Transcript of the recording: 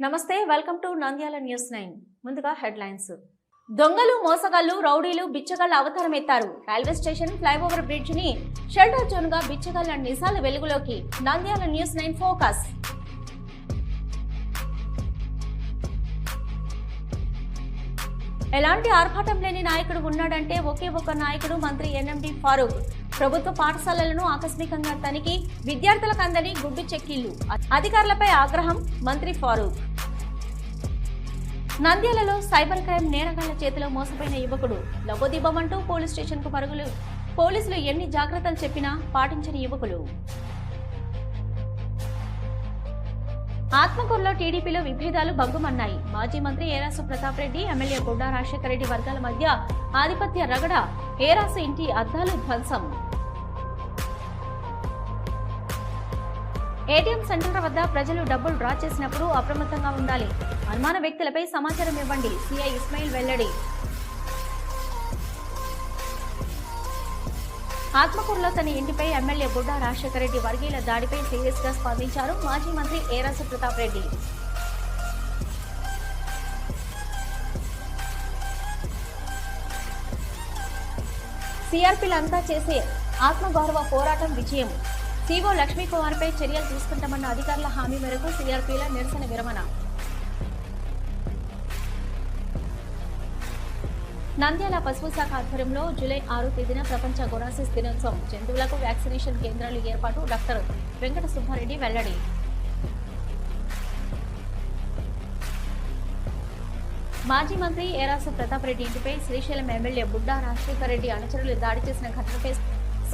నమస్తే welcome to Nandyala news nine ముందుగా headlines దొంగలు మోసగాళ్ళు రౌడీలు బిచ్చగాళ్ళు అవతారం ఎత్తారు. రైల్వే స్టేషన్ ఫ్లైఓవర్ బ్రిడ్జ్ని షెల్టర్ జోన్గా బిచ్చగాళ్ళ నిజాల వెలుగులోకి నంద్యాల న్యూస్ నైన్ ఫోకస్ ఎలాంటి ఆర్భాటం లేని నాయకుడు ఉన్నాడంటే ఒకే ఒక నాయకుడు మంత్రి ఎన్ఎండి ఫారూక్. ప్రభుత్వ పాఠశాలలను ఆకస్మికంగా తనిఖీ విద్యార్థులకు అందని గుడ్డు చెక్కిళ్ళు అధికారులపై ఆగ్రహం మంత్రి ఫారూక్. నంద్యాలలో సైబర్ క్రైమ్ నేరగాళ్ళ చేతిలో మోసపోయిన యువకుడు లబోదిబ్బమంటూ పోలీస్ స్టేషన్కు పరుగులు పోలీసులు ఎన్ని జాగ్రత్తలు చెప్పినా పాటించని యువకులు. ఆత్మకూరులో టీడీపీలో విభేదాలు భగ్గుమన్నాయి మాజీ మంత్రి ఏరాసు ప్రతాప్ రెడ్డి ఎమ్మెల్యే గుడ్డా రాజశేఖర రెడ్డి వర్గాల మధ్య ఆధిపత్య రగడ ఏరాసు ఇంటి అద్దాలు ధ్వంసం. ఏటీఎం సెంటర్ల వద్ద ప్రజలు డబ్బులు డ్రా చేసినప్పుడు అప్రమత్తంగా ఉండాలి. అనుమాన వ్యక్తులపై సమాచారం ఇవ్వండి. సిఐ ఇస్మాయిల్ వెల్లడి. ఆత్మకూరులో తన ఇంటిపై ఎమ్మెల్యే బుడ్డా రాజశేఖర రెడ్డి వర్గీయుల దాడిపై సీరియస్గా స్పందించారు మాజీ మంత్రి ఏరాస ప్రతాప్ రెడ్డి. సిఆర్పీలంతా చేసే ఆత్మగౌరవ పోరాటం విజయం. సీఓ లక్ష్మీకుమార్పై చర్యలు తీసుకుంటామన్న అధికారుల హామీ మేరకు సిఆర్పీల నిరసన విరమణ. నంద్యాల పశువు శాఖ ఆధ్వర్యంలో జూలై ఆరు తేదీన ప్రపంచ గొరాసిస్ దినోత్సవం. జంతువులకు వ్యాక్సినేషన్ కేంద్రాలు ఏర్పాటు డాక్టర్ వెంకట సుబ్బారెడ్డి వెల్లడి. మాజీ మంత్రి ఏరాసు ప్రతాప్ రెడ్డి ఇంటిపై శ్రీశైలం ఎమ్మెల్యే బుడ్డా రాజశేఖర రెడ్డి అనుచరులు దాడి చేసిన ఘటనపై